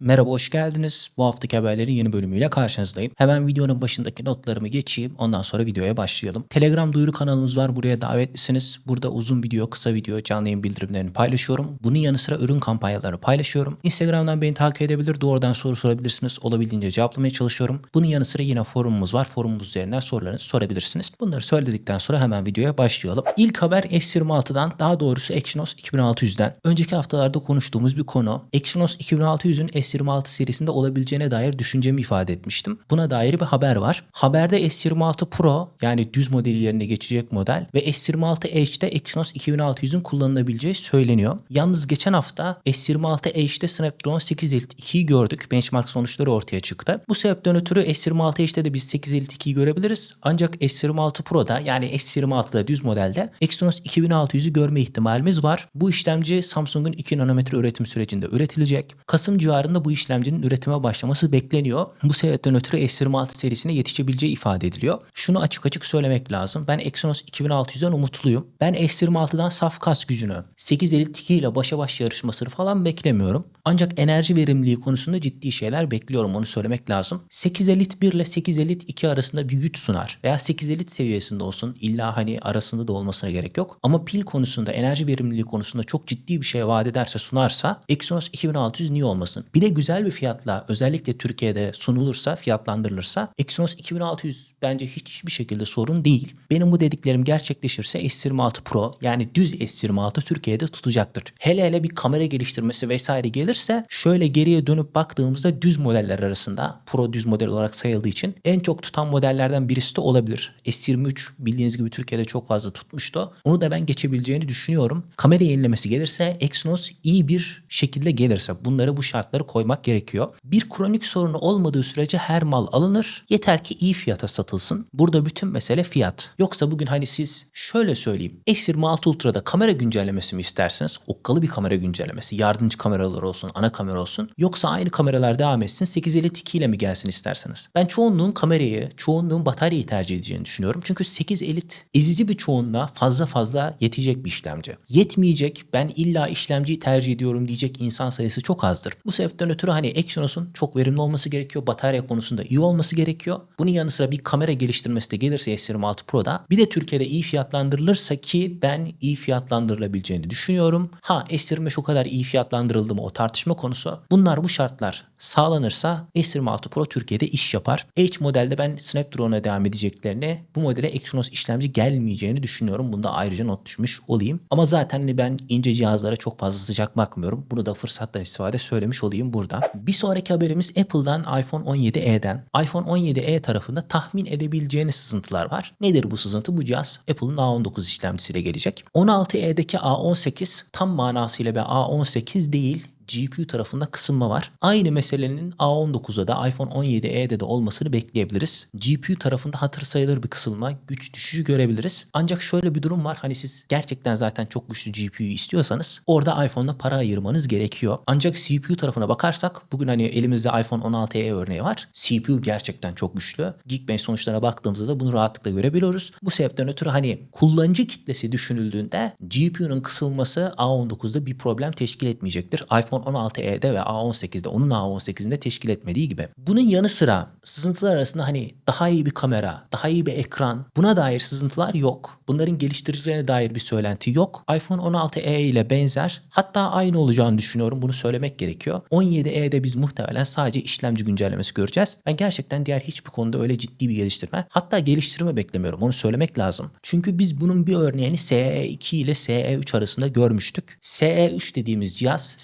Merhaba hoş geldiniz. Bu haftaki haberlerin yeni bölümüyle karşınızdayım. Hemen videonun başındaki notlarımı geçeyim. Ondan sonra videoya başlayalım. Telegram duyuru kanalımız var. Buraya davetlisiniz. Burada uzun video, kısa video, canlı yayın bildirimlerini paylaşıyorum. Bunun yanı sıra ürün kampanyalarını paylaşıyorum. Instagram'dan beni takip edebilir. Doğrudan soru sorabilirsiniz. Olabildiğince cevaplamaya çalışıyorum. Bunun yanı sıra yine forumumuz var. Forumumuz üzerinden sorularınızı sorabilirsiniz. Bunları söyledikten sonra hemen videoya başlayalım. İlk haber S26'dan daha doğrusu Exynos 2600'den. Önceki haftalarda konuştuğumuz bir konu. Exynos 2600'ün S26 serisinde olabileceğine dair düşüncemi ifade etmiştim. Buna dair bir haber var. Haberde S26 Pro yani düz modeli yerine geçecek model ve S26 Edge'de Exynos 2600'ün kullanılabileceği söyleniyor. Yalnız geçen hafta S26 Edge'de Snapdragon 852'yi gördük. Benchmark sonuçları ortaya çıktı. Bu sebepten ötürü S26 Edge'de de biz 852'yi görebiliriz. Ancak S26 Pro'da yani S26'da düz modelde Exynos 2600'ü görme ihtimalimiz var. Bu işlemci Samsung'un 2 nanometre üretim sürecinde üretilecek. Kasım civarında bu işlemcinin üretime başlaması bekleniyor. Bu sebepten ötürü S26 serisine yetişebileceği ifade ediliyor. Şunu açık açık söylemek lazım. Ben Exynos 2600'den umutluyum. Ben S26'dan saf kas gücünü 852 ile başa baş yarışmasını falan beklemiyorum. Ancak enerji verimliliği konusunda ciddi şeyler bekliyorum onu söylemek lazım. 8 Elite 1 ile 8 Elite 2 arasında bir güç sunar. Veya 8 Elite seviyesinde olsun. İlla hani arasında da olmasına gerek yok. Ama pil konusunda, enerji verimliliği konusunda çok ciddi bir şey vaat ederse sunarsa Exynos 2600 niye olmasın? Bir de güzel bir fiyatla özellikle Türkiye'de sunulursa, fiyatlandırılırsa Exynos 2600 bence hiçbir şekilde sorun değil. Benim bu dediklerim gerçekleşirse S26 Pro yani düz S26 Türkiye'de tutacaktır. Hele hele bir kamera geliştirmesi vesaire gelirse şöyle geriye dönüp baktığımızda düz modeller arasında Pro düz model olarak sayıldığı için en çok tutan modellerden birisi de olabilir. S23 bildiğiniz gibi Türkiye'de çok fazla tutmuştu. Onu da ben geçebileceğini düşünüyorum. Kamera yenilemesi gelirse Exynos iyi bir şekilde gelirse bunları bu şartları koymak gerekiyor. Bir kronik sorunu olmadığı sürece her mal alınır. Yeter ki iyi fiyata satılsın. Burada bütün mesele fiyat. Yoksa bugün hani siz şöyle söyleyeyim. S26 Ultra'da kamera güncellemesi mi istersiniz? Okkalı bir kamera güncellemesi. Yardımcı kameralar olsun, ana kamera olsun. Yoksa aynı kameralar devam etsin 8 Elite 2 ile mi gelsin isterseniz? Ben çoğunluğun kamerayı, çoğunluğun bataryayı tercih edeceğini düşünüyorum. Çünkü 8 Elite ezici bir çoğunluğa fazla fazla yetecek bir işlemci. Yetmeyecek, ben illa işlemciyi tercih ediyorum diyecek insan sayısı çok azdır. Bu sebepten ötürü hani Exynos'un çok verimli olması gerekiyor. Batarya konusunda iyi olması gerekiyor. Bunun yanı sıra bir kamera geliştirmesi de gelirse S26 Pro'da. Bir de Türkiye'de iyi fiyatlandırılırsa ki ben iyi fiyatlandırılabileceğini düşünüyorum. Ha S25 o kadar iyi fiyatlandırıldı mı o tartışma konusu. Bunlar bu şartlar sağlanırsa S26 Pro Türkiye'de iş yapar. H modelde ben Snapdragon'a devam edeceklerini bu modele Exynos işlemci gelmeyeceğini düşünüyorum. Bunda ayrıca not düşmüş olayım. Ama zaten hani ben ince cihazlara çok fazla sıcak bakmıyorum. Bunu da fırsattan istifade söylemiş olayım burada. Bir sonraki haberimiz Apple'dan iPhone 17e'den. iPhone 17e tarafında tahmin edebileceğiniz sızıntılar var. Nedir bu sızıntı? Bu cihaz Apple'ın A19 işlemcisiyle gelecek. 16e'deki A18 tam manasıyla bir A18 değil GPU tarafında kısılma var. Aynı meselenin A19'a da iPhone 17e'de de olmasını bekleyebiliriz. GPU tarafında hatır sayılır bir kısılma, güç düşüşü görebiliriz. Ancak şöyle bir durum var. Hani siz gerçekten zaten çok güçlü GPU istiyorsanız orada iPhone'da para ayırmanız gerekiyor. Ancak CPU tarafına bakarsak bugün hani elimizde iPhone 16e örneği var. CPU gerçekten çok güçlü. Geekbench sonuçlarına baktığımızda da bunu rahatlıkla görebiliyoruz. Bu sebepten ötürü hani kullanıcı kitlesi düşünüldüğünde GPU'nun kısılması A19'da bir problem teşkil etmeyecektir. iPhone 16e'de ve A18'de onun A18'inde teşkil etmediği gibi. Bunun yanı sıra sızıntılar arasında hani daha iyi bir kamera, daha iyi bir ekran buna dair sızıntılar yok. Bunların geliştiricilerine dair bir söylenti yok. iPhone 16e ile benzer hatta aynı olacağını düşünüyorum. Bunu söylemek gerekiyor. 17e'de biz muhtemelen sadece işlemci güncellemesi göreceğiz. Ben gerçekten diğer hiçbir konuda öyle ciddi bir geliştirme hatta geliştirme beklemiyorum. Onu söylemek lazım. Çünkü biz bunun bir örneğini SE2 ile SE3 arasında görmüştük. SE3 dediğimiz cihaz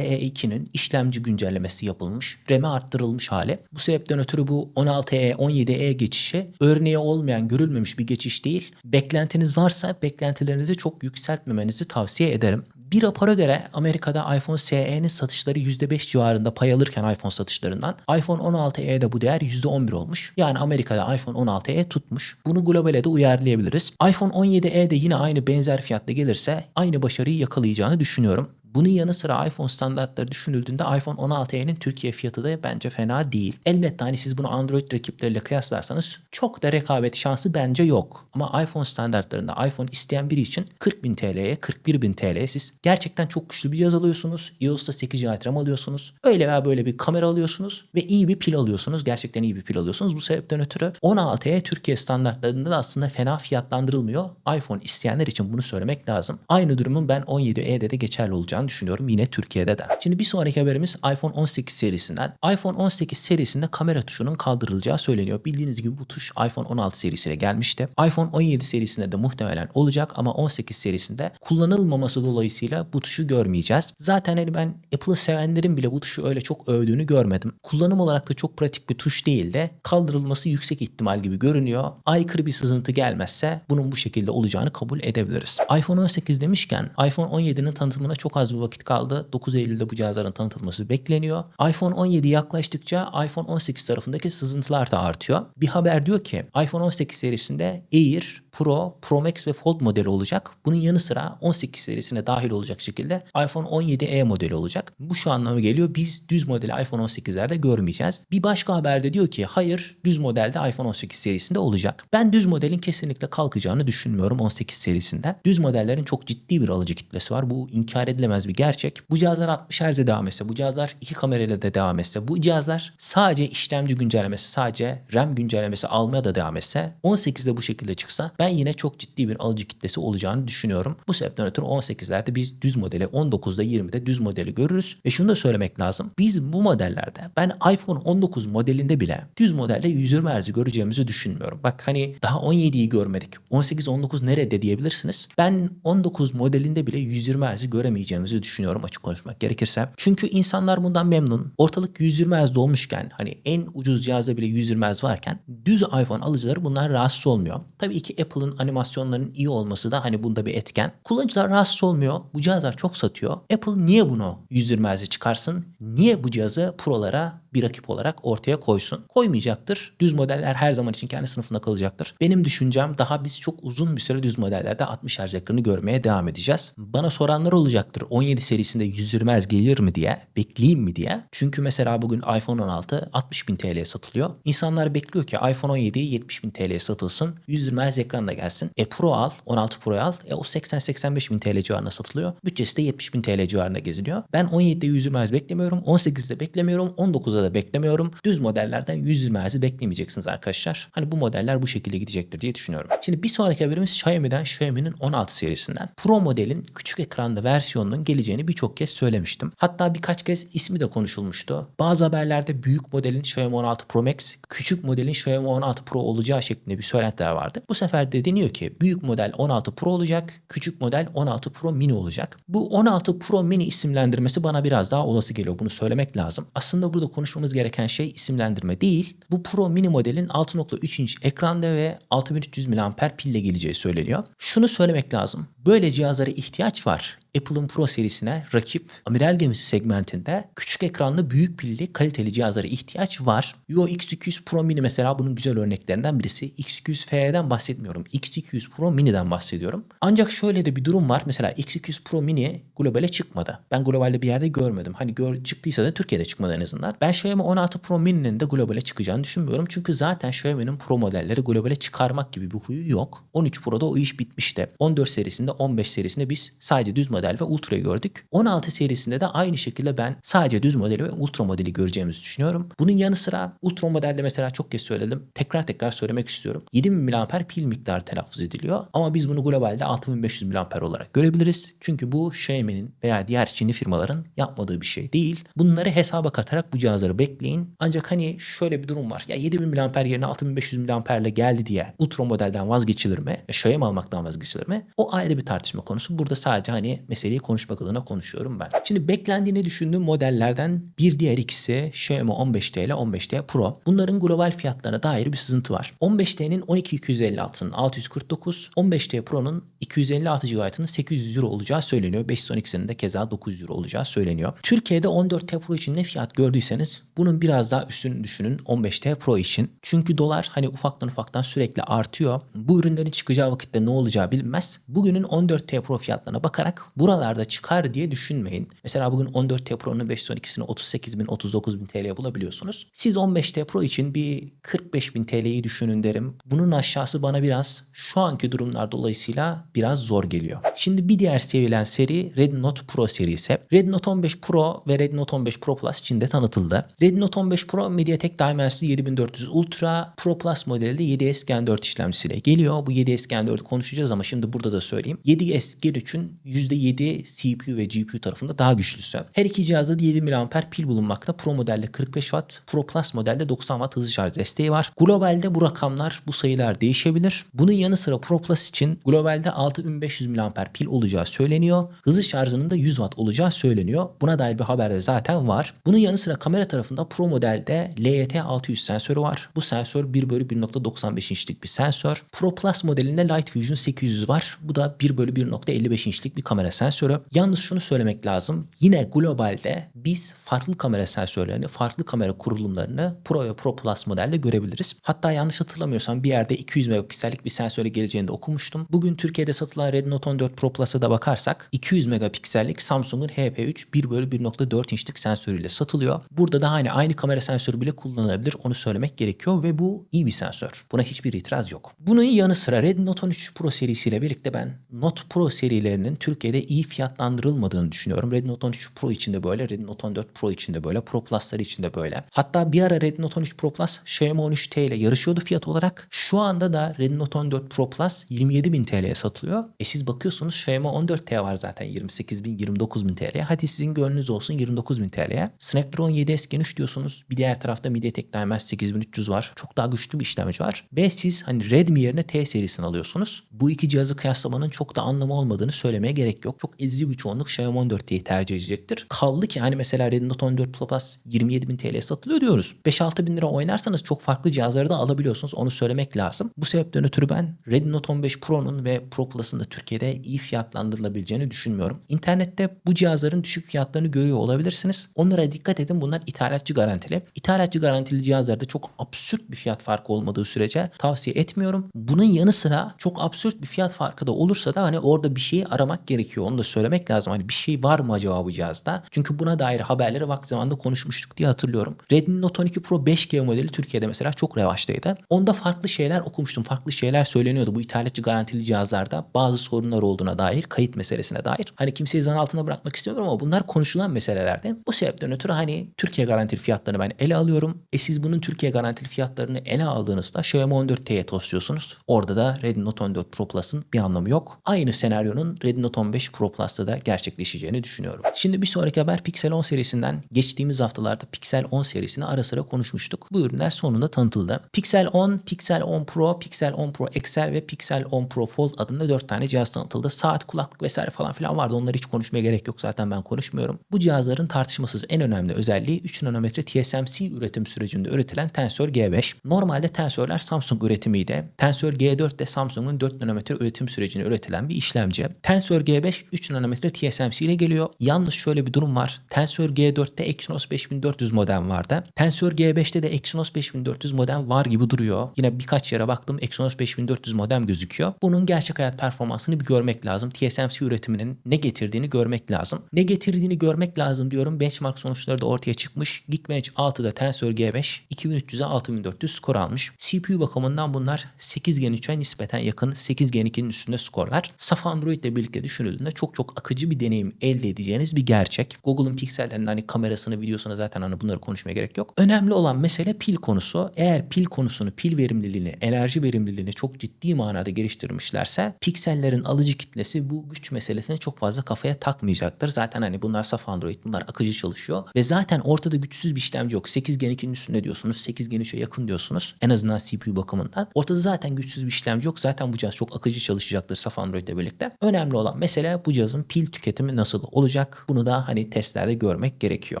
SE2'nin işlemci güncellemesi yapılmış. RAM'i arttırılmış hali. Bu sebepten ötürü bu 16E 17E geçişi örneği olmayan görülmemiş bir geçiş değil. Beklentiniz varsa beklentilerinizi çok yükseltmemenizi tavsiye ederim. Bir rapora göre Amerika'da iPhone SE'nin satışları %5 civarında pay alırken iPhone satışlarından iPhone 16e'de bu değer %11 olmuş. Yani Amerika'da iPhone 16e tutmuş. Bunu globale de uyarlayabiliriz. iPhone 17e de yine aynı benzer fiyatta gelirse aynı başarıyı yakalayacağını düşünüyorum. Bunun yanı sıra iPhone standartları düşünüldüğünde iPhone 16e'nin Türkiye fiyatı da bence fena değil. Elbette hani siz bunu Android rakipleriyle kıyaslarsanız çok da rekabet şansı bence yok. Ama iPhone standartlarında iPhone isteyen biri için 40.000 TL'ye 41.000 TL'ye siz gerçekten çok güçlü bir cihaz alıyorsunuz. iOS'ta 8 GB RAM alıyorsunuz. Öyle veya böyle bir kamera alıyorsunuz ve iyi bir pil alıyorsunuz. Gerçekten iyi bir pil alıyorsunuz. Bu sebepten ötürü 16'ya Türkiye standartlarında da aslında fena fiyatlandırılmıyor. iPhone isteyenler için bunu söylemek lazım. Aynı durumun ben 17e'de de geçerli olacağını düşünüyorum. Yine Türkiye'de de. Şimdi bir sonraki haberimiz iPhone 18 serisinden. iPhone 18 serisinde kamera tuşunun kaldırılacağı söyleniyor. Bildiğiniz gibi bu tuş iPhone 16 serisiyle gelmişti. iPhone 17 serisinde de muhtemelen olacak ama 18 serisinde kullanılmaması dolayısıyla bu tuşu görmeyeceğiz. Zaten hani ben Apple'ı sevenlerin bile bu tuşu öyle çok övdüğünü görmedim. Kullanım olarak da çok pratik bir tuş değil de kaldırılması yüksek ihtimal gibi görünüyor. Aykırı bir sızıntı gelmezse bunun bu şekilde olacağını kabul edebiliriz. iPhone 18 demişken iPhone 17'nin tanıtımına çok az bir vakit kaldı. 9 Eylül'de bu cihazların tanıtılması bekleniyor. iPhone 17 yaklaştıkça iPhone 18 tarafındaki sızıntılar da artıyor. Bir haber diyor ki iPhone 18 serisinde Air, Pro, Pro Max ve Fold modeli olacak. Bunun yanı sıra 18 serisine dahil olacak şekilde iPhone 17e modeli olacak. Bu şu anlama geliyor. Biz düz modeli iPhone 18'lerde görmeyeceğiz. Bir başka haberde diyor ki hayır düz modelde iPhone 18 serisinde olacak. Ben düz modelin kesinlikle kalkacağını düşünmüyorum 18 serisinde. Düz modellerin çok ciddi bir alıcı kitlesi var. Bu inkar edilemez bir gerçek. Bu cihazlar 60 Hz'e devam etse, bu cihazlar iki kamerayla da devam etse, bu cihazlar sadece işlemci güncellemesi, sadece RAM güncellemesi almaya da devam etse, 18'de bu şekilde çıksa ben yine çok ciddi bir alıcı kitlesi olacağını düşünüyorum. Bu sebepten ötürü 18'lerde biz düz modeli, 19'da 20'de düz modeli görürüz. Ve şunu da söylemek lazım. Biz bu modellerde ben iPhone 19 modelinde bile düz modelde 120 Hz göreceğimizi düşünmüyorum. Bak hani daha 17'yi görmedik. 18-19 nerede diyebilirsiniz. Ben 19 modelinde bile 120 Hz göremeyeceğimizi düşünüyorum açık konuşmak gerekirse. Çünkü insanlar bundan memnun. Ortalık 120 Hz dolmuşken hani en ucuz cihazda bile 120 Hz varken düz iPhone alıcıları bunlar rahatsız olmuyor. Tabii ki Apple'ın animasyonlarının iyi olması da hani bunda bir etken. Kullanıcılar rahatsız olmuyor. Bu cihazlar çok satıyor. Apple niye bunu 120 Hz'e çıkarsın? Niye bu cihazı Pro'lara bir rakip olarak ortaya koysun? Koymayacaktır. Düz modeller her zaman için kendi sınıfında kalacaktır. Benim düşüncem daha biz çok uzun bir süre düz modellerde 60 Hz ekranı görmeye devam edeceğiz. Bana soranlar olacaktır. 17 serisinde 120 Hz gelir mi diye, bekleyeyim mi diye. Çünkü mesela bugün iPhone 16 60 bin TL'ye satılıyor. İnsanlar bekliyor ki iPhone 17 70 bin TL'ye satılsın. 120 Hz ekran da gelsin. E Pro al, 16 Pro al. E o 80-85 bin TL civarında satılıyor. Bütçesi de 70 bin TL civarında geziliyor. Ben 17'de 120 Hz beklemiyorum. 18'de beklemiyorum. 19'da da beklemiyorum. Düz modellerden 120 Hz'i beklemeyeceksiniz arkadaşlar. Hani bu modeller bu şekilde gidecektir diye düşünüyorum. Şimdi bir sonraki haberimiz Xiaomi'den Xiaomi'nin 16 serisinden. Pro modelin küçük ekranda versiyonunun geleceğini birçok kez söylemiştim. Hatta birkaç kez ismi de konuşulmuştu. Bazı haberlerde büyük modelin Xiaomi 16 Pro Max, küçük modelin Xiaomi 16 Pro olacağı şeklinde bir söylentiler vardı. Bu sefer de deniyor ki büyük model 16 Pro olacak, küçük model 16 Pro Mini olacak. Bu 16 Pro Mini isimlendirmesi bana biraz daha olası geliyor. Bunu söylemek lazım. Aslında burada konuşmamız gereken şey isimlendirme değil. Bu Pro Mini modelin 6.3 inç ekranda ve 6300 mAh pille geleceği söyleniyor. Şunu söylemek lazım. Böyle cihazlara ihtiyaç var. Apple'ın Pro serisine rakip amiral gemisi segmentinde küçük ekranlı büyük pilli kaliteli cihazlara ihtiyaç var. Yo X200 Pro Mini mesela bunun güzel örneklerinden birisi. X200 FE'den bahsetmiyorum. X200 Pro Mini'den bahsediyorum. Ancak şöyle de bir durum var. Mesela X200 Pro Mini globale çıkmadı. Ben globalde bir yerde görmedim. Hani gör, çıktıysa da Türkiye'de çıkmadı en azından. Ben Xiaomi 16 Pro Mini'nin de globale çıkacağını düşünmüyorum. Çünkü zaten Xiaomi'nin Pro modelleri globale çıkarmak gibi bir huyu yok. 13 Pro'da o iş bitmişti. 14 serisinde 15 serisinde biz sadece düz model ve ultra'yı gördük. 16 serisinde de aynı şekilde ben sadece düz modeli ve ultra modeli göreceğimizi düşünüyorum. Bunun yanı sıra ultra modelde mesela çok kez söyledim. Tekrar tekrar söylemek istiyorum. 7000 mAh pil miktarı telaffuz ediliyor. Ama biz bunu globalde 6500 mAh olarak görebiliriz. Çünkü bu Xiaomi'nin veya diğer Çinli firmaların yapmadığı bir şey değil. Bunları hesaba katarak bu cihazları bekleyin. Ancak hani şöyle bir durum var. Ya 7000 mAh yerine 6500 mAh ile geldi diye ultra modelden vazgeçilir mi? Xiaomi almaktan vazgeçilir mi? O ayrı bir tartışma konusu. Burada sadece hani meseleyi konuşmak adına konuşuyorum ben. Şimdi beklendiğini düşündüğüm modellerden bir diğer ikisi Xiaomi 15T ile 15T Pro. Bunların global fiyatlarına dair bir sızıntı var. 15T'nin 12256'nın 649, 15T Pro'nun 256 GB'ının 800 euro olacağı söyleniyor. 512'sinin de keza 900 euro olacağı söyleniyor. Türkiye'de 14T Pro için ne fiyat gördüyseniz Bunun biraz daha üstünü düşünün 15T Pro için. Çünkü dolar hani ufaktan ufaktan sürekli artıyor. Bu ürünlerin çıkacağı vakitte ne olacağı bilinmez. Bugünün 14T Pro fiyatlarına bakarak buralarda çıkar diye düşünmeyin. Mesela bugün 14T Pro'nun 512'sini 38 bin 39 bin TL'ye bulabiliyorsunuz. Siz 15T Pro için bir 45 bin TL'yi düşünün derim. Bunun aşağısı bana biraz şu anki durumlar dolayısıyla biraz zor geliyor. Şimdi bir diğer sevilen seri Redmi Note Pro serisi. Redmi Note 15 Pro ve Redmi Note 15 Pro Plus Çin'de tanıtıldı. Redmi Note 15 Pro MediaTek Dimensity 7400 Ultra Pro Plus modelde 7S Gen 4 işlemcisiyle geliyor. Bu 7S Gen 4'ü konuşacağız ama şimdi burada da söyleyeyim. 7S Gen 3'ün %7 CPU ve GPU tarafında daha güçlüsü. Her iki cihazda da 7 mAh pil bulunmakta. Pro modelde 45 Watt, Pro Plus modelde 90 Watt hızlı şarj desteği var. Globalde bu rakamlar, bu sayılar değişebilir. Bunun yanı sıra Pro Plus için globalde 6500 mAh pil olacağı söyleniyor. Hızlı şarjının da 100 Watt olacağı söyleniyor. Buna dair bir haber de zaten var. Bunun yanı sıra kamera tarafında Pro modelde LYT 600 sensörü var. Bu sensör 1 bölü 1.95 inçlik bir sensör. Pro Plus modelinde Light Fusion 800 var. Bu da 1 bölü 1.55 inçlik bir kamera sensörü. Yalnız şunu söylemek lazım. Yine globalde biz farklı kamera sensörlerini, farklı kamera kurulumlarını Pro ve Pro Plus modelde görebiliriz. Hatta yanlış hatırlamıyorsam bir yerde 200 megapiksellik bir sensöre geleceğini de okumuştum. Bugün Türkiye'de satılan Redmi Note 14 Pro Plus'a da bakarsak 200 megapiksellik Samsung'un HP3 1 bölü 1.4 inçlik sensörüyle satılıyor. Burada da hani aynı kamera sensörü bile kullanılabilir onu söylemek gerekiyor ve bu iyi bir sensör. Buna hiçbir itiraz yok. Bunun yanı sıra Redmi Note 13 Pro serisiyle birlikte ben Note Pro serilerinin Türkiye'de iyi fiyatlandırılmadığını düşünüyorum. Redmi Note 13 Pro için de böyle, Redmi Note 14 Pro için de böyle, Pro Plus'lar için de böyle. Hatta bir ara Redmi Note 13 Pro Plus Xiaomi 13T ile yarışıyordu fiyat olarak. Şu anda da Redmi Note 14 Pro Plus 27.000 TL'ye satılıyor. E siz bakıyorsunuz Xiaomi 14T var zaten 28.000 29.000 TL'ye. Hadi sizin gönlünüz olsun 29.000 TL'ye. Snapdragon 7S Gen 3 diyorsunuz. Bir diğer tarafta MediaTek Dimensity 8300 var. Çok daha güçlü bir işlemci var. Ve siz hani Redmi yerine T serisini alıyorsunuz. Bu iki cihazı kıyaslamanın çok da anlamı olmadığını söylemeye gerek yok. Çok ezici bir çoğunluk Xiaomi 14T'yi tercih edecektir. Kaldı ki hani mesela Redmi Note 14 Plus 27.000 TL'ye satılıyor diyoruz. 5-6 bin lira oynarsanız çok farklı cihazları da alabiliyorsunuz. Onu söylemek lazım. Bu sebepten ötürü ben Redmi Note 15 Pro'nun ve Pro Plus'ın da Türkiye'de iyi fiyatlandırılabileceğini düşünmüyorum. İnternette bu cihazların düşük fiyatlarını görüyor olabilirsiniz. Onlara dikkat edin. Bunlar ithalatçı garantili. İthalatçı garantili cihazlarda çok absürt bir fiyat farkı olmadığı sürece tavsiye etmiyorum. Bunun yanı sıra çok absürt bir fiyat farkı da olursa da hani orada bir şeyi aramak gerekiyor. Onu da söylemek lazım. Hani bir şey var mı acaba bu cihazda? Çünkü buna dair haberleri vakti zamanında konuşmuştuk diye hatırlıyorum. Redmi Note 12 Pro 5G modeli Türkiye'de mesela çok revaçtaydı. Onda farklı şeyler okumuştum. Farklı şeyler söyleniyordu. Bu ithalatçı garantili cihazlarda bazı sorunlar olduğuna dair, kayıt meselesine dair. Hani kimseyi zan altına bırakmak istemiyorum ama bunlar konuşulan meselelerdi. Bu sebepten ötürü hani Türkiye garantili fiyatlarını ben ele alıyorum. E siz bunun Türkiye garantili fiyatlarını ele aldığınızda Xiaomi 14T'ye tosluyorsunuz. Orada da Redmi Note 14 Pro Plus'ın bir anlamı yok. Aynı senaryonun Redmi Note 15 Pro Plus'ta da gerçekleşeceğini düşünüyorum. Şimdi bir sonraki haber Pixel 10 serisinden geçtiğimiz haftalarda Pixel 10 serisini ara sıra konuşmuştuk. Bu ürünler sonunda tanıtıldı. Pixel 10, Pixel 10 Pro, Pixel 10 Pro XL ve Pixel 10 Pro Fold adında 4 tane cihaz tanıtıldı. Saat, kulaklık vesaire falan filan vardı. Onları hiç konuşmaya gerek yok zaten ben konuşmuyorum. Bu cihazların tartışmasız en önemli özelliği 3 nanometre TSMC üretim sürecinde üretilen Tensor G5. Normalde Tensor'lar Samsung üretimiydi. Tensor G4 de Samsung'un 4 nanometre üretim sürecinde üretilen bir işlemci. Tensor G5 3 nanometre TSMC ile geliyor. Yalnız şöyle bir durum var. Tensor G4'te Exynos 5400 modem vardı. Tensor G5'te de Exynos 5400 modem var gibi duruyor. Yine birkaç yere baktım Exynos 5400 modem gözüküyor. Bunun gerçek hayat performansını bir görmek lazım. TSMC üretiminin ne getirdiğini görmek lazım. Ne getirdiğini görmek lazım diyorum. Benchmark sonuçları da ortaya çıkmış. Geekbench 6'da Tensor G5 2300'e 6400 skor almış. CPU bakımından bunlar 8 Gen 3'e nispeten yakın 8 Gen 2'nin üstünde skorlar. Saf Android ile birlikte düşünüldüğünde çok çok akıcı bir deneyim elde edeceğiniz bir gerçek. Google'ın piksellerinin hani kamerasını, videosunu zaten hani bunları konuşmaya gerek yok. Önemli olan mesele pil konusu. Eğer pil konusunu, pil verimliliğini, enerji verimliliğini çok ciddi manada geliştirmişlerse piksellerin alıcı kitlesi bu güç meselesine çok fazla kafaya takmayacaktır. Zaten hani bunlar saf Android, bunlar akıcı çalışıyor ve zaten ortada güçsüz bir işlemci yok. 8 Gen 2'nin üstünde diyorsunuz, 8 Gen 3'e yakın diyorsunuz. En azından CPU bakımından. Ortada zaten güçsüz bir işlemci yok. Zaten bu cihaz çok akıcı çalışacaktır saf Android ile birlikte. Önemli olan mesele bu cihazın pil tüketimi nasıl olacak? Bunu da hani testlerde görmek gerekiyor.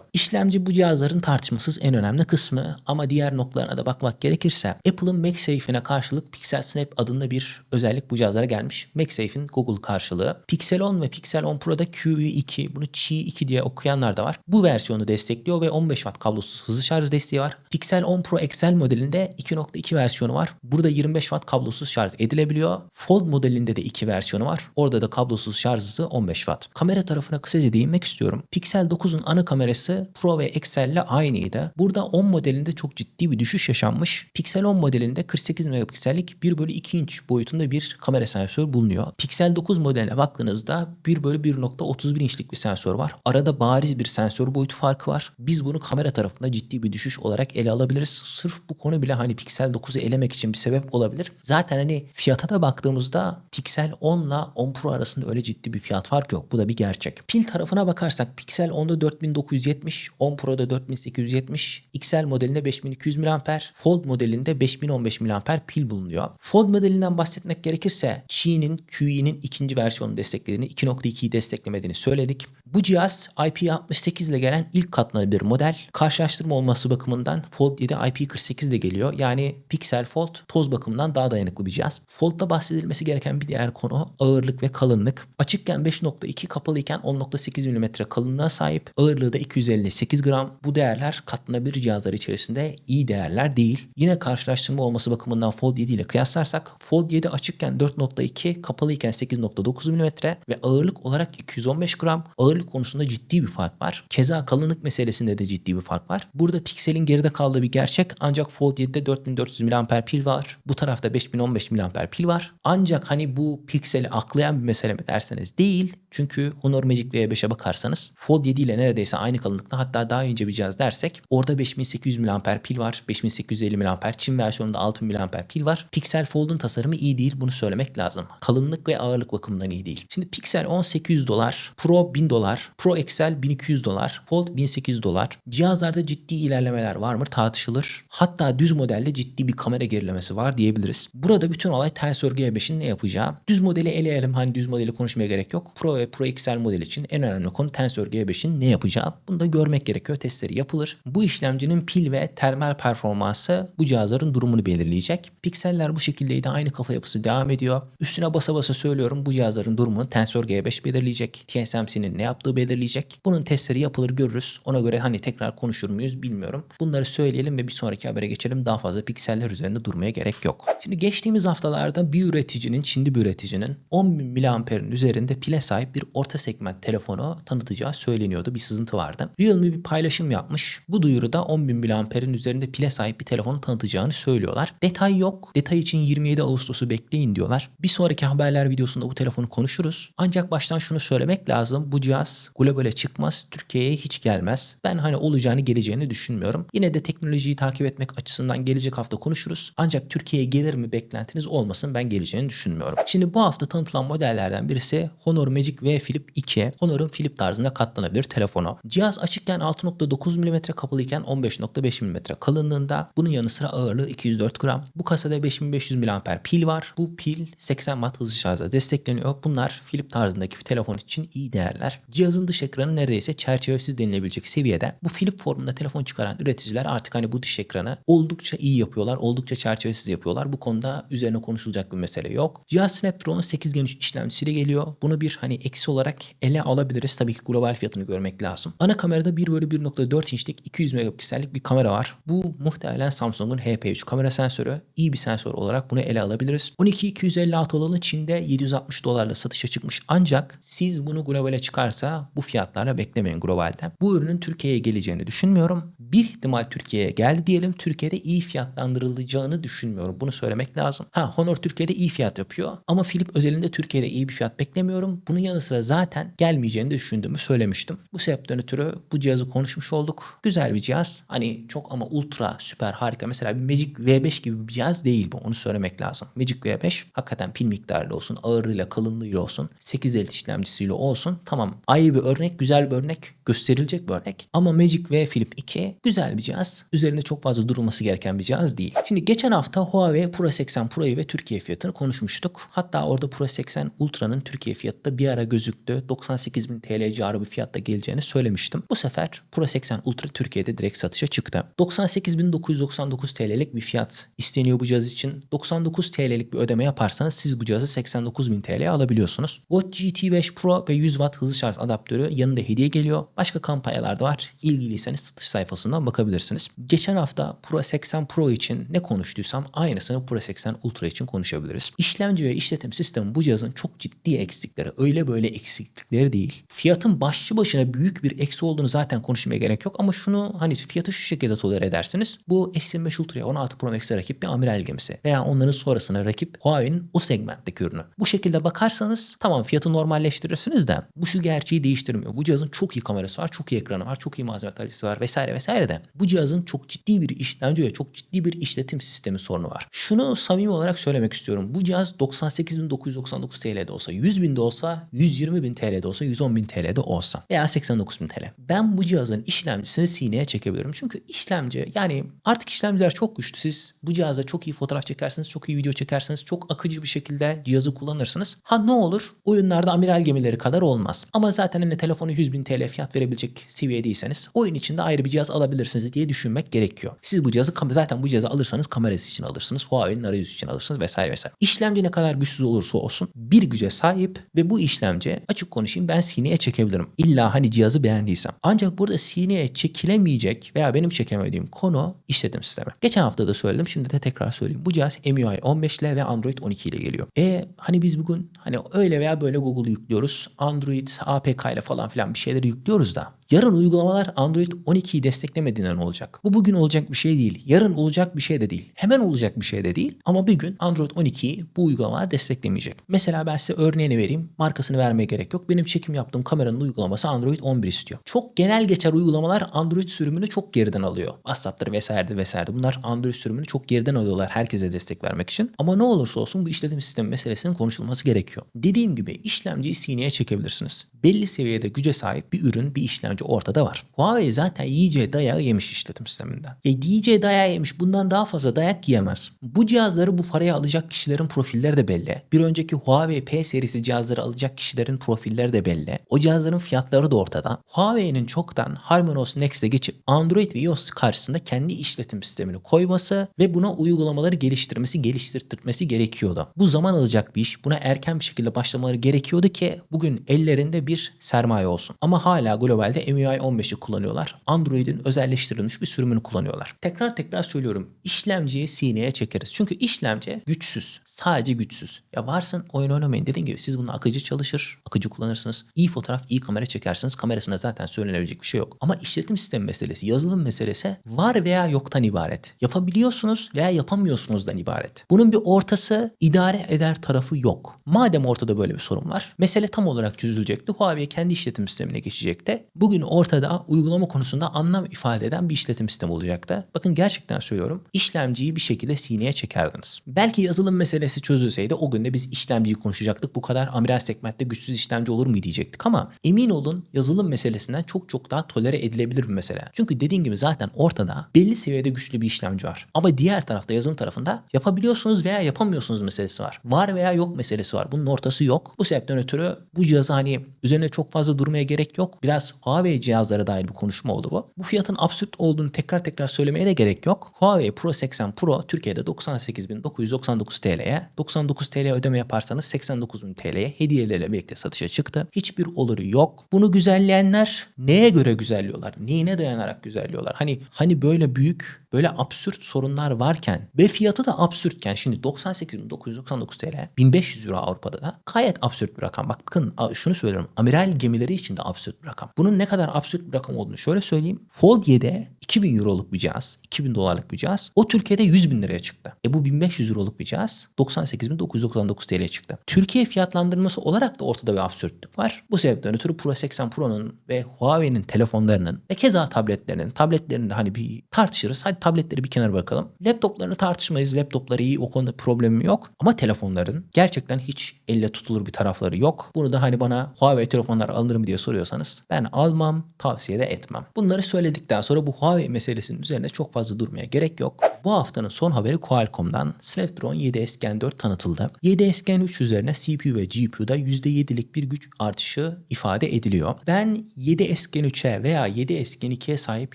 İşlemci bu cihazların tartışmasız en önemli kısmı ama diğer noktalarına da bakmak gerekirse Apple'ın MagSafe'ine karşılık Pixel Snap adında bir özellik bu cihazlara gelmiş. MagSafe'in Google karşılığı. Pixel 10 ve Pixel 10 Pro'da QE2 bunu Qi 2 diye okuyanlar da var. Bu versiyonu destekliyor ve 15 watt kablosuz hızlı şarj desteği var. Pixel 10 Pro XL modelinde 2.2 versiyonu var. Burada 25 watt kablosuz şarj edilebiliyor. Fold modelinde de 2 versiyonu var. Orada da kablosuz şarj hızı 15 watt. Kamera tarafına kısaca değinmek istiyorum. Pixel 9'un ana kamerası Pro ve XL ile aynıydı. Burada 10 modelinde çok ciddi bir düşüş yaşanmış. Pixel 10 modelinde 48 megapiksellik 1 bölü 2 inç boyutunda bir kamera sensörü bulunuyor. Pixel 9 modeline baktığınızda 1 bölü 1.31 inçlik bir sensör var. Arada bariz bir sensör boyutu farkı var. Biz bunu kamera tarafında ciddi bir düşüş olarak ele alabiliriz. Sırf bu konu bile hani Pixel 9'u elemek için bir sebep olabilir. Zaten hani fiyata da baktığımızda Pixel 10 ile 10 Pro arasında öyle ciddi bir fiyat farkı yok. Bu da bir gerçek. Pil tarafına bakarsak Pixel 10'da 4970, 10 Pro'da 4870, XL modelinde 5200 mAh, Fold modelinde 5015 mAh pil bulunuyor. Fold modelinden bahsetmek gerekirse Qi'nin QE'nin ikinci versiyonunu desteklediğini, 2.2'yi desteklemediğini söyledik. Bu cihaz IP68 ile gelen ilk katlanabilir model. Karşılaştırma olması bakımından Fold 7 IP48 ile geliyor. Yani Pixel Fold toz bakımından daha dayanıklı bir cihaz. Fold'da bahsedilmesi gereken bir diğer konu ağırlık ve kalınlık. Açıkken 5.2 kapalıyken 10.8 mm kalınlığa sahip. Ağırlığı da 258 gram. Bu değerler katlanabilir cihazlar içerisinde iyi değerler değil. Yine karşılaştırma olması bakımından Fold 7 ile kıyaslarsak Fold 7 açıkken 4.2 kapalıyken 8.9 mm ve ağırlık olarak 215 gram. Ağırlık konusunda ciddi bir fark var. Keza kalınlık meselesinde de ciddi bir fark var. Burada Pixel'in geride kaldığı bir gerçek ancak Fold 7'de 4400 mAh pil var. Bu tarafta 5015 mAh pil var. Ancak hani bu Pixel'i aklayan bir mesele mi derseniz değil. Çünkü Honor Magic V5'e bakarsanız Fold 7 ile neredeyse aynı kalınlıkta hatta daha ince bir cihaz dersek orada 5800 mAh pil var. 5850 mAh. Çin versiyonunda 6000 mAh pil var. Pixel Fold'un tasarımı iyi değil. Bunu söylemek lazım. Kalınlık ve ağırlık bakımından iyi değil. Şimdi Pixel 1800 dolar, Pro 1000 dolar, Pro XL 1200 dolar, Fold 1800 dolar. Cihazlarda ciddi ilerlemeler var mı tartışılır. Hatta düz modelde ciddi bir kamera gerilemesi var diyebiliriz. Burada bütün olay Tensor G5'in ne yapacağı. Düz modeli eleyelim. Hani düz modeli konuşmaya gerek yok. Pro ve Pro XL model için en önemli konu Tensor G5'in ne yapacağı. Bunu da görmek gerekiyor. Testleri yapılır. Bu işlemcinin pil ve termal performansı bu cihazların durumunu belirleyecek. Pikseller bu şekildeydi. Aynı kafa yapısı devam ediyor. Üstüne basa basa söylüyorum bu cihazların durumunu Tensor G5 belirleyecek. TSMC'nin ne yaptığı belirleyecek. Bunun testleri yapılır görürüz. Ona göre hani tekrar konuşur muyuz bilmiyorum. Bunları söyleyelim ve bir sonraki habere geçelim. Daha fazla pikseller üzerinde durmaya gerek yok. Şimdi geçtiğimiz haftalarda bir üreticinin, Çinli bir üreticinin 10.000 mAh'in üzerinde pile sahip bir orta segment telefonu tanıtacağı söyleniyordu. Bir sızıntı vardı. Realme bir paylaşım yapmış. Bu duyuruda 10.000 mAh'in üzerinde pile sahip bir telefonu tanıtacağını söylüyorlar. Detay yok. Detay için 27 Ağustos'u bekleyin diyorlar. Bir sonraki haberler videosunda bu telefonu konuşuruz. Ancak baştan şunu söylemek lazım. Bu cihaz globale çıkmaz. Türkiye'ye hiç gelmez. Ben hani olacağını geleceğini düşünmüyorum. Yine de teknolojiyi takip etmek açısından gelecek hafta konuşuruz. Ancak Türkiye'ye gelir mi beklentiniz olmasın ben geleceğini düşünmüyorum. Şimdi bu hafta tanıtılan modellerden birisi Honor Magic V Flip 2. Honor'un Flip tarzında katlanabilir telefonu. Cihaz açıkken 6.9 mm kapalıyken 15.5 mm kalınlığında. Bunun yanı sıra ağırlığı 204 gram. Bu kasada 5500 mAh pil var. Bu pil 80 Watt hızlı şarjla destekleniyor. Bunlar Flip tarzındaki bir telefon için iyi değerler. Cihazın dış ekranı neredeyse çerçevesiz denilebilecek seviyede. Bu Flip formunda telefon çıkaran üreticiler artık hani bu dış ekranı oldukça iyi yapıyorlar. Oldukça çerçevesiz yapıyorlar. Bu konuda üzerine konuşulacak bir mesele yok. Cihaz Snapdragon 8 Gen 3 işlemcisiyle geliyor. Bunu bir hani eksi olarak ele alabiliriz. Tabii ki global fiyatını görmek lazım. Ana kamerada 1 bölü 1.4 inçlik 200 megapiksellik bir kamera var. Bu muhtemelen Samsung'un HP3 kamera sensörü. İyi bir sensör olarak bunu ele alabiliriz. 12-256 olanı Çin'de 760 dolarla satışa çıkmış. Ancak siz bunu globale çıkarsa bu fiyatlarla beklemeyin globalde. Bu ürünün Türkiye'ye geleceğini düşünmüyorum. Bir ihtimal Türkiye'ye geldi diyelim. Türkiye'de iyi fiyatlandırılacağını düşünmüyorum. Bunu söylemek lazım. Ha Honor Türkiye'de iyi fiyat yapıyor. Ama Philip özelinde Türkiye'de iyi bir fiyat beklemiyorum. Bunun yanı sıra zaten gelmeyeceğini düşündüğümü söylemiştim. Bu sebepten ötürü bu cihazı konuşmuş olduk. Güzel bir cihaz. Hani çok ama ultra süper harika. Mesela bir Magic V5 gibi bir cihaz değil bu. Onu söylemek lazım. Magic V5 hakikaten pil miktarıyla olsun, ağırlığıyla, kalınlığıyla olsun, 8 elit işlemcisiyle olsun. Tamam ayrı bir örnek, güzel bir örnek, gösterilecek bir örnek. Ama Magic V Flip 2 güzel bir cihaz. Üzerinde çok fazla durulması gereken bir cihaz değil. Şimdi geçen hafta Huawei Pro 80 Pro'yu ve Türkiye fiyatını konuşmuştuk. Hatta orada Pro 80 Ultra'nın Türkiye fiyatı da bir ara gözüktü. 98.000 TL civarı bir fiyatta geleceğini söylemiştim. Bu sefer Pro 80 Ultra Türkiye'de direkt satışa çıktı. 98.999 TL'lik bir fiyat isteniyor bu cihaz için. 99 TL'lik bir ödeme yaparsanız siz bu cihazı 89.000 TL'ye alabiliyorsunuz. Watch GT5 Pro ve 100 Watt hızlı şarj adaptörü yanında hediye geliyor. Başka kampanyalar da var. İlgiliyseniz satış sayfasından bakabilirsiniz. Geçen hafta Pro 80 Pro için ne konuştuysam aynısını Pro 80 Ultra için konuşabiliriz. İşlemci ve işletim sistemi bu cihazın çok ciddi eksikleri. Öyle böyle eksiklikleri değil. Fiyatın başlı başına büyük bir eksi olduğunu zaten konuşmaya gerek yok ama şunu hani fiyatı şu şekilde tolere edersiniz. Bu S25 Ultra'ya 16 Pro Max'e rakip bir amiral gemisi veya onların sonrasına rakip Huawei'nin o segmentteki ürünü. Bu şekilde bakarsanız tamam fiyatı normalleştirirsiniz de bu şu gerçeği değiştirmiyor. Bu cihazın çok iyi kamerası var, çok iyi ekranı var, çok iyi malzeme kalitesi var vesaire vesaire de bu cihazın çok ciddi bir işlemci ve çok ciddi bir işletim sistemi sorunu var. Şunu samimi olarak söylemek istiyorum. Bu cihaz 98.999 TL'de olsa, 100.000'de olsa, 120.000 TL'de olsa, 110.000 TL'de olsa veya 89.000 TL. Ben bu cihazın işlemcisini sineye çekebilirim. Çünkü işlemci yani artık işlemciler çok güçlü. Siz bu cihazda çok iyi fotoğraf çekersiniz, çok iyi video çekersiniz, çok akıcı bir şekilde cihazı kullanırsınız. Ha ne olur? Oyunlarda amiral gemileri kadar olmaz. Ama zaten hani telefonu 100.000 TL fiyat verebilecek seviyedeyseniz oyun içinde ayrı bir cihaz alabilirsiniz diye düşünmek gerekiyor. Siz bu cihazı zaten bu cihazı alırsanız kamerası için alırsınız. Huawei'nin arayüzü için alırsınız vesaire vesaire. İşlemci ne kadar güçsüz olursa olsun bir güce sahip ve bu işlemci açık konuşayım ben sineye çekebilirim. İlla hani cihazı beğendiysem. Ancak burada sineye çekilemeyecek veya benim çekemediğim konu işletim sistemi. Geçen hafta da söyledim şimdi de tekrar söyleyeyim. Bu cihaz MIUI 15 ile ve Android 12 ile geliyor. E hani biz bugün hani öyle veya böyle Google yüklüyoruz. Android APK ile falan filan bir şeyleri yüklüyoruz da Yarın uygulamalar Android 12'yi desteklemediğinden olacak. Bu bugün olacak bir şey değil. Yarın olacak bir şey de değil. Hemen olacak bir şey de değil. Ama bir gün Android 12'yi bu uygulamalar desteklemeyecek. Mesela ben size örneğini vereyim. Markasını vermeye gerek yok. Benim çekim yaptığım kameranın uygulaması Android 11 istiyor. Çok genel geçer uygulamalar Android sürümünü çok geriden alıyor. WhatsApp'tır vesaire vesaire. Bunlar Android sürümünü çok geriden alıyorlar herkese destek vermek için. Ama ne olursa olsun bu işletim sistemi meselesinin konuşulması gerekiyor. Dediğim gibi işlemciyi sineye çekebilirsiniz. Belli seviyede güce sahip bir ürün, bir işlemci önce ortada var. Huawei zaten yiyeceği dayağı yemiş işletim sisteminden. E yiyeceği dayağı yemiş bundan daha fazla dayak yiyemez. Bu cihazları bu paraya alacak kişilerin profilleri de belli. Bir önceki Huawei P serisi cihazları alacak kişilerin profilleri de belli. O cihazların fiyatları da ortada. Huawei'nin çoktan HarmonyOS Next'e geçip Android ve iOS karşısında kendi işletim sistemini koyması ve buna uygulamaları geliştirmesi, geliştirtmesi gerekiyordu. Bu zaman alacak bir iş. Buna erken bir şekilde başlamaları gerekiyordu ki bugün ellerinde bir sermaye olsun. Ama hala globalde MIUI 15'i kullanıyorlar. Android'in özelleştirilmiş bir sürümünü kullanıyorlar. Tekrar tekrar söylüyorum. İşlemciyi sineye çekeriz. Çünkü işlemci güçsüz. Sadece güçsüz. Ya varsın oyun oynamayın. Dediğim gibi siz bunu akıcı çalışır. Akıcı kullanırsınız. İyi fotoğraf, iyi kamera çekersiniz. Kamerasında zaten söylenebilecek bir şey yok. Ama işletim sistemi meselesi, yazılım meselesi var veya yoktan ibaret. Yapabiliyorsunuz veya yapamıyorsunuzdan ibaret. Bunun bir ortası idare eder tarafı yok. Madem ortada böyle bir sorun var. Mesele tam olarak çözülecekti. Huawei kendi işletim sistemine geçecekti. Bugün bugün ortada uygulama konusunda anlam ifade eden bir işletim sistemi olacaktı. Bakın gerçekten söylüyorum. İşlemciyi bir şekilde sineye çekerdiniz. Belki yazılım meselesi çözülseydi o gün de biz işlemciyi konuşacaktık. Bu kadar amiral segmentte güçsüz işlemci olur mu diyecektik ama emin olun yazılım meselesinden çok çok daha tolere edilebilir bir mesele. Çünkü dediğim gibi zaten ortada belli seviyede güçlü bir işlemci var. Ama diğer tarafta yazılım tarafında yapabiliyorsunuz veya yapamıyorsunuz meselesi var. Var veya yok meselesi var. Bunun ortası yok. Bu sebepten ötürü bu cihazı hani üzerine çok fazla durmaya gerek yok. Biraz Huawei Huawei cihazlara dair bir konuşma oldu bu. Bu fiyatın absürt olduğunu tekrar tekrar söylemeye de gerek yok. Huawei Pro 80 Pro Türkiye'de 98.999 TL'ye, 99 TL ödeme yaparsanız 89.000 TL'ye hediyelerle birlikte satışa çıktı. Hiçbir oluru yok. Bunu güzelleyenler neye göre güzelliyorlar? Neyine dayanarak güzelliyorlar? Hani hani böyle büyük, böyle absürt sorunlar varken ve fiyatı da absürtken şimdi 98.999 TL 1500 euro Avrupa'da da gayet absürt bir rakam. Bakın şunu söylüyorum. Amiral gemileri için de absürt bir rakam. Bunun ne kadar absürt bir rakam olduğunu şöyle söyleyeyim. Fold 7'e 2000 euroluk bir cihaz, 2000 dolarlık bir cihaz. O Türkiye'de 100 bin liraya çıktı. E bu 1500 euroluk bir cihaz 98.999 TL'ye çıktı. Türkiye fiyatlandırması olarak da ortada bir absürtlük var. Bu sebepten ötürü Pro 80 Pro'nun ve Huawei'nin telefonlarının ve keza tabletlerinin, tabletlerinde hani bir tartışırız. Hadi tabletleri bir kenara bırakalım. Laptoplarını tartışmayız. Laptopları iyi o konuda problemim yok. Ama telefonların gerçekten hiç elle tutulur bir tarafları yok. Bunu da hani bana Huawei telefonlar alınır mı diye soruyorsanız ben almam, tavsiye de etmem. Bunları söyledikten sonra bu Huawei meselesinin üzerine çok fazla durmaya gerek yok. Bu haftanın son haberi Qualcomm'dan Snapdragon 7S Gen 4 tanıtıldı. 7S Gen 3 üzerine CPU ve GPU'da %7'lik bir güç artışı ifade ediliyor. Ben 7S Gen 3'e veya 7S Gen 2'ye sahip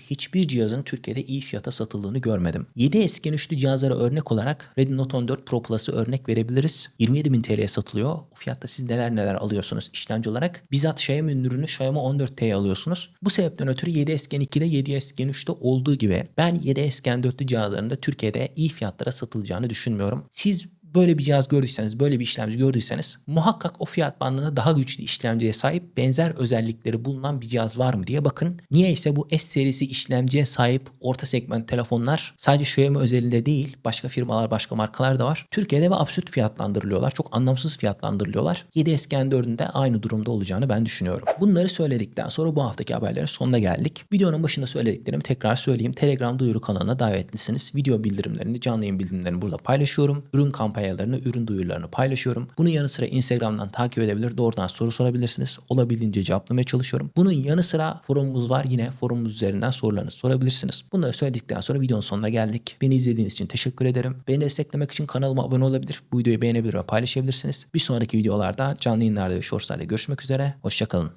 hiçbir cihazın Türkiye'de iyi fiyata satıldığını görmedim. 7S Gen 3'lü cihazlara örnek olarak Redmi Note 14 Pro Plus'ı örnek verebiliriz. 27.000 TL'ye satılıyor. O fiyatta siz neler neler alıyorsunuz işlemci olarak. Bizzat Xiaomi'nin ürünü Xiaomi 14T'ye alıyorsunuz. Bu sebepten ötürü 7S Gen 2'de 7S Gen 3'te olduğu gibi ben 7S Gen 4'lü cihazlarında Türkiye'de iyi fiyatlara satılacağını düşünmüyorum. Siz böyle bir cihaz gördüyseniz, böyle bir işlemci gördüyseniz muhakkak o fiyat bandında daha güçlü işlemciye sahip benzer özellikleri bulunan bir cihaz var mı diye bakın. Niye ise bu S serisi işlemciye sahip orta segment telefonlar sadece Xiaomi özelinde değil, başka firmalar, başka markalar da var. Türkiye'de ve absürt fiyatlandırılıyorlar. Çok anlamsız fiyatlandırılıyorlar. 7S Gen 4'ün de aynı durumda olacağını ben düşünüyorum. Bunları söyledikten sonra bu haftaki haberlerin sonuna geldik. Videonun başında söylediklerimi tekrar söyleyeyim. Telegram duyuru kanalına davetlisiniz. Video bildirimlerini, canlı yayın bildirimlerini burada paylaşıyorum. Ürün kampanyalarını, ürün duyurularını paylaşıyorum. Bunun yanı sıra Instagram'dan takip edebilir, doğrudan soru sorabilirsiniz. Olabildiğince cevaplamaya çalışıyorum. Bunun yanı sıra forumumuz var. Yine forumumuz üzerinden sorularınızı sorabilirsiniz. Bunları söyledikten sonra videonun sonuna geldik. Beni izlediğiniz için teşekkür ederim. Beni desteklemek için kanalıma abone olabilir. Bu videoyu beğenebilir ve paylaşabilirsiniz. Bir sonraki videolarda canlı yayınlarda ve shortslarda görüşmek üzere. Hoşçakalın.